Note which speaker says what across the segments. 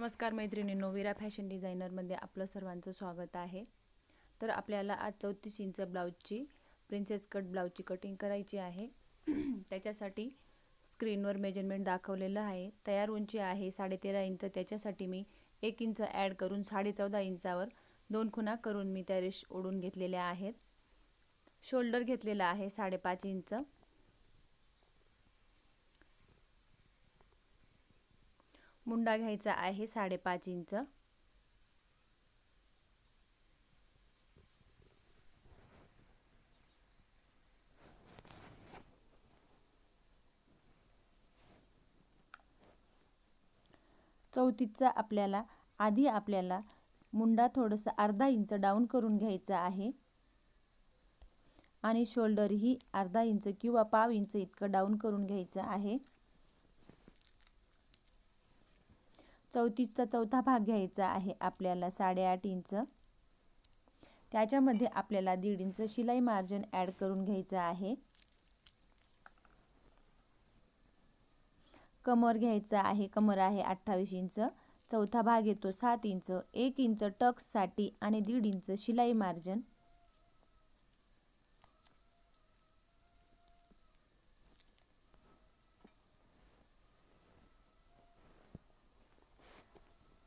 Speaker 1: नमस्कार मैत्रिणींनो विरा फॅशन डिझायनरमध्ये आपलं सर्वांचं स्वागत आहे. तर आपल्याला आज चौतीस इंच ब्लाऊजची प्रिन्सेस कट ब्लाऊजची कटिंग करायची आहे. त्याच्यासाठी स्क्रीनवर मेजरमेंट दाखवलेलं आहे. तयार उंची आहे साडेतेरा इंच. त्याच्यासाठी मी एक इंच ॲड करून साडे चौदा इंचावर दोन खुणा करून मी त्या रेश ओढून घेतलेल्या आहेत. शोल्डर घेतलेला आहे साडेपाच इंच. मुंडा घ्यायचा आहे साडेपाच इंच. चौथीचा आपल्याला आधी आपल्याला मुंडा थोडंसं अर्धा इंच डाऊन करून घ्यायचा आहे. आणि शोल्डरही अर्धा इंच किंवा पाव इंच इतकं डाऊन करून घ्यायचं आहे. चौतीसचा चौथा भाग घ्यायचा आहे आपल्याला साडेआठ इंच. त्याच्यामध्ये आपल्याला दीड इंच शिलाई मार्जिन ॲड करून घ्यायचं आहे. कमर घ्यायचा आहे कमर आहे अठ्ठावीस इंच. चौथा भाग येतो सात इंच. एक इंच टक्ससाठी आणि दीड इंच शिलाई मार्जिन.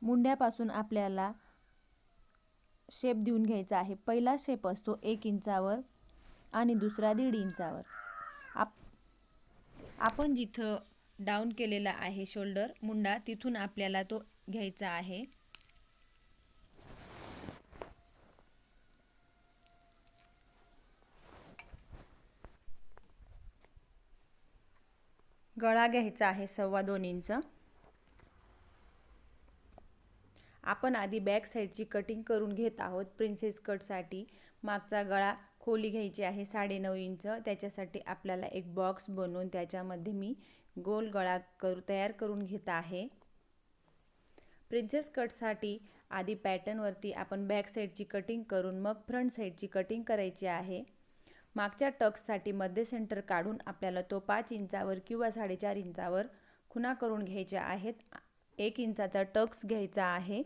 Speaker 1: मुंड्यापासून आपल्याला शेप देऊन घ्यायचा आहे. पहिला शेप असतो एक इंचावर आणि दुसरा दीड इंचावर. आप आपण जिथं डाऊन केलेला आहे शोल्डर मुंडा तिथून आपल्याला तो घ्यायचा आहे. गळा घ्यायचा आहे सव्वा दोन इंच. आपण आधी बॅक साईडची कटिंग करून घेत आहोत. प्रिन्सेस कटसाठी मागचा गळा खोली घ्यायची आहे साडेनऊ इंच. त्याच्यासाठी आपल्याला एक बॉक्स बनवून त्याच्यामध्ये मी गोल गळा करू तयार करून घेत आहे. प्रिन्सेस कटसाठी आधी पॅटर्नवरती आपण बॅक साईडची कटिंग करून मग फ्रंट साईडची कटिंग करायची आहे. मागच्या टक्ससाठी मध्य सेंटर काढून आपल्याला तो पाच इंचावर किंवा साडेचार इंचावर खुणा करून घ्यायच्या आहेत. एक इंचाचा टक्स घ्यायचा आहे.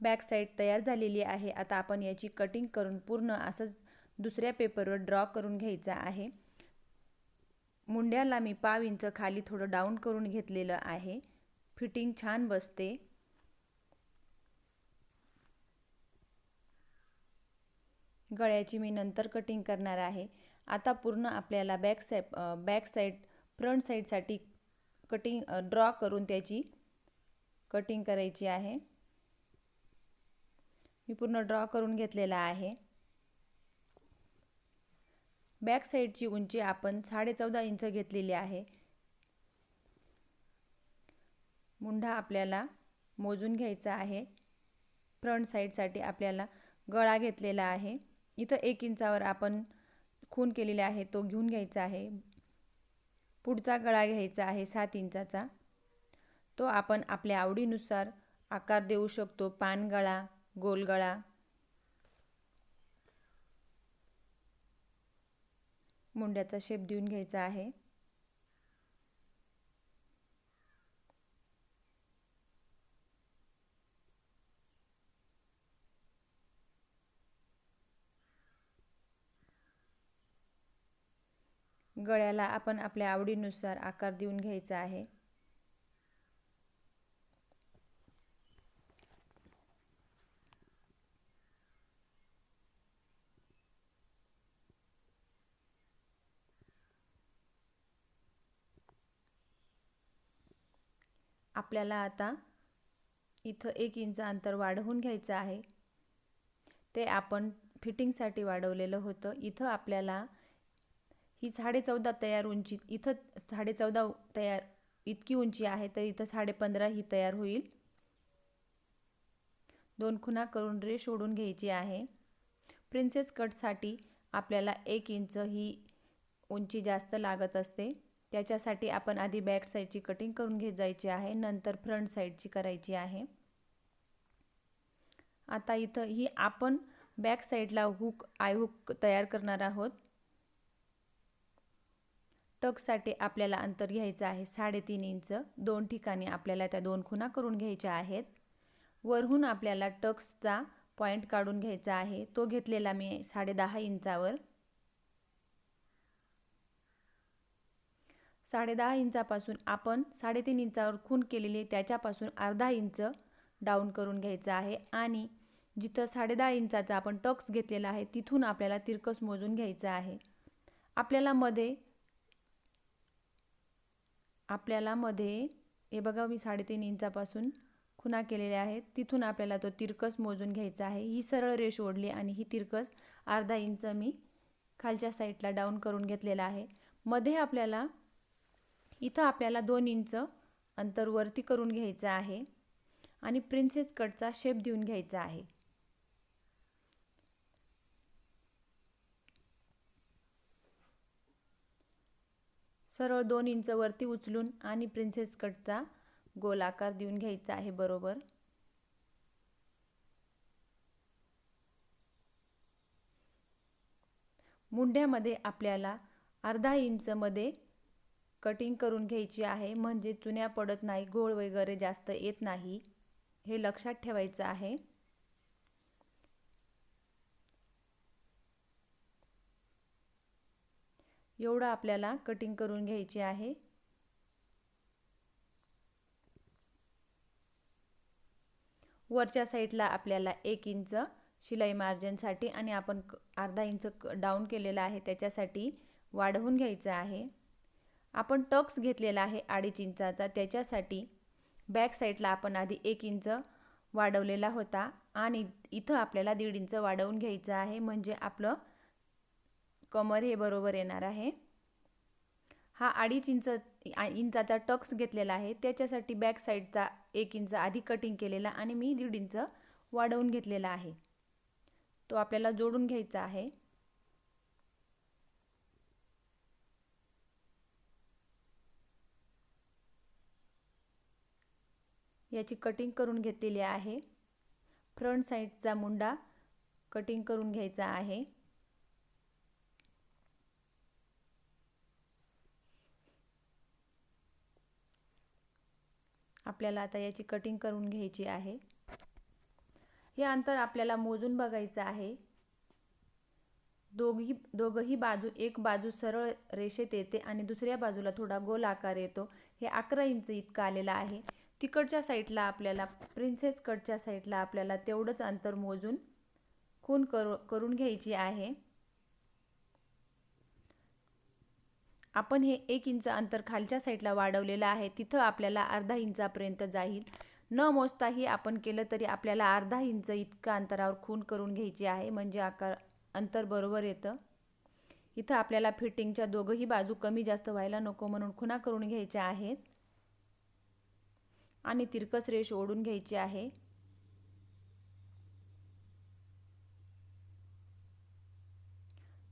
Speaker 1: बॅक साईड तयार झालेली आहे. आता आपण याची कटिंग करून पूर्ण असंच दुसऱ्या पेपरवर ड्रॉ करून घ्यायचा आहे. मुंड्याला मी पाव इंच खाली थोडं डाऊन करून घेतलेलं आहे. फिटिंग छान बसते. गळ्याची मी नंतर कटिंग करणार आहे. आता पूर्ण आपल्याला back side back side front साईडसाठी cutting draw करून त्याची कटिंग करायची आहे. मी पूर्ण ड्रॉ करून घेतलेला आहे. बॅक साईडची उंची आपण साडे चौदा इंच घेतलेली आहे. मुंढा आपल्याला मोजून घ्यायचा आहे. फ्रंट साईडसाठी आपल्याला गळा घेतलेला आहे. इथं एक इंचावर आपण खून केलेला आहे तो घेऊन घ्यायचा आहे. पुढचा गळा घ्यायचा आहे सात इंचाचा. तो आपण आपल्या आवडीनुसार आकार देऊ शकतो. पानगळा गोलगळा मुंड्याचा शेप देऊन घ्यायचा आहे. गळ्याला आपण आपल्या आवडीनुसार आकार देऊन घ्यायचा आहे. आपल्याला आता इथं एक इंच अंतर वाढवून घ्यायचं आहे. ते आपण फिटिंगसाठी वाढवलेलं होतं. इथं आपल्याला ही साडे चौदा तयार उंची इथं साडे चौदा तयार इतकी उंची आहे तर इथं साडे पंधरा ही तयार होईल. दोन खुणा करून रे ओढून घ्यायची आहे. प्रिन्सेस कटसाठी आपल्याला एक इंच ही उंची जास्त लागत असते. त्याच्यासाठी आपण आधी बॅक साईडची कटिंग करून घेत जायची आहे नंतर फ्रंट साईडची करायची आहे. आता इथं ही आपण बॅक साईडला हुक आय हुक तयार करणार आहोत. टक्ससाठी आपल्याला अंतर घ्यायचं आहे साडेतीन इंच. दोन ठिकाणी आपल्याला त्या दोन खुणा करून घ्यायच्या आहेत. वरहून आपल्याला टक्सचा पॉईंट काढून घ्यायचा आहे. तो घेतलेला मी साडेदहा इंचावर. साडेदहा इंचापासून आपण साडेतीन इंचावर खून केलेली त्याच्यापासून अर्धा इंच डाऊन करून घ्यायचं आहे. आणि जिथं साडेदहा इंचाचा आपण टक्स घेतलेला आहे तिथून आपल्याला तिरकस मोजून घ्यायचं आहे. आपल्याला मध्ये आपल्याला मध्ये हे बघा मी साडेतीन इंचापासून खुणा केलेल्या आहेत. तिथून आपल्याला तो तिरकस मोजून घ्यायचा आहे. ही सरळ रेष ओढली आणि ही तिरकस अर्धा इंच मी खालच्या साईडला डाऊन करून घेतलेला आहे. मध्ये आपल्याला इथं आपल्याला दोन इंच अंतर वरती करून घ्यायचं आहे आणि प्रिन्सेस कटचा शेप देऊन घ्यायचा आहे. सरळ दोन इंच वरती उचलून आणि प्रिन्सेस कटचा गोलाकार देऊन घ्यायचा आहे बरोबर. मुंड्यामध्ये आपल्याला अर्धा इंचमध्ये कटिंग करून घ्यायची आहे म्हणजे चुन्या पडत नाही गोळ वगैरे जास्त येत नाही हे लक्षात ठेवायचं आहे. एवढं आपल्याला कटिंग करून घ्यायची आहे. वरच्या साईडला आपल्याला एक इंच शिलाई मार्जिनसाठी आणि आपण अर्धा इंच डाऊन केलेला आहे त्याच्यासाठी वाढवून घ्यायचं आहे. आपण टक्स घेतलेला आहे अडीच इंचाचा त्याच्यासाठी बॅक साईडला आपण आधी एक इंच वाढवलेला होता आणि इथं आपल्याला दीड इंच वाढवून घ्यायचं आहे. म्हणजे आपलं कमर हे बरोबर येणार आहे. हा अडीच इंच इंचाचा टक्स घेतलेला आहे. त्याच्यासाठी बॅक साईडचा एक इंच आधी कटिंग केलेला आणि मी दीड इंच वाढवून घेतलेला आहे. तो आपल्याला जोडून घ्यायचा आहे. याची कटिंग करून घेतलेली आहे. फ्रंट साईडचा मुंडा कटिंग करून घ्यायचा आहे. आपल्याला आता याची कटिंग करून घ्यायची आहे. हे अंतर आपल्याला मोजून बघायचं आहे. दोघी दोघंही बाजू एक बाजू सरळ रेषेत येते आणि दुसऱ्या बाजूला थोडा गोल आकार येतो. हे अकरा इंच इतकं आलेलं आहे. तिकडच्या साईडला आपल्याला प्रिन्सेस कटच्या साईडला आपल्याला तेवढंच अंतर मोजून खून करू करून घ्यायची आहे. आपण हे एक इंच अंतर खालच्या साईडला वाढवलेलं आहे. तिथं आपल्याला अर्धा इंचापर्यंत जाईल. न मोजताही आपण केलं तरी आपल्याला अर्धा इंच इतकं अंतरावर खून करून घ्यायची आहे. म्हणजे आकार अंतर बरोबर येतं. इथं आपल्याला फिटिंगच्या दोघंही बाजू कमी जास्त व्हायला नको म्हणून खुणा करून घ्यायच्या आहेत. आणि तिरकस रेष ओढून घ्यायची आहे.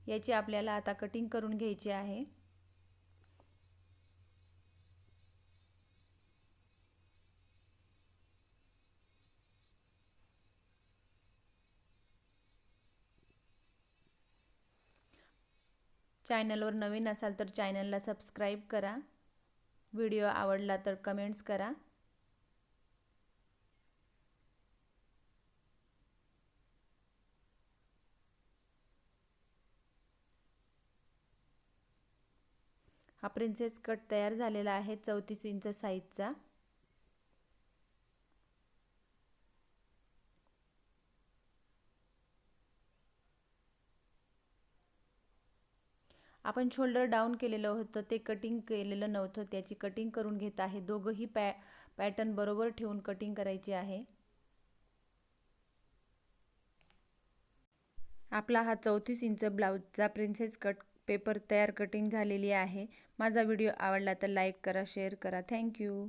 Speaker 1: याची आपल्याला आता कटिंग करून घ्यायची आहे. चॅनलवर नवीन असाल तर चॅनलला सबस्क्राईब करा. व्हिडिओ आवडला तर कमेंट्स करा. हा प्रिन्सेस कट तयार झालेला आहे चौतीस इंच साईजचा आपण शोल्डर डाऊन केलेलं होतं ते कटिंग केलेलं नव्हतं त्याची कटिंग करून घेत आहे. दोघंही पॅ पॅटर्न बरोबर ठेवून कटिंग करायची आहे. आपला हा चौतीस इंच ब्लाऊजचा प्रिन्सेस कट पेपर तयार कटिंग झालेली आहे. माझा व्हिडिओ आवडला तर लाईक करा शेअर करा. थँक्यू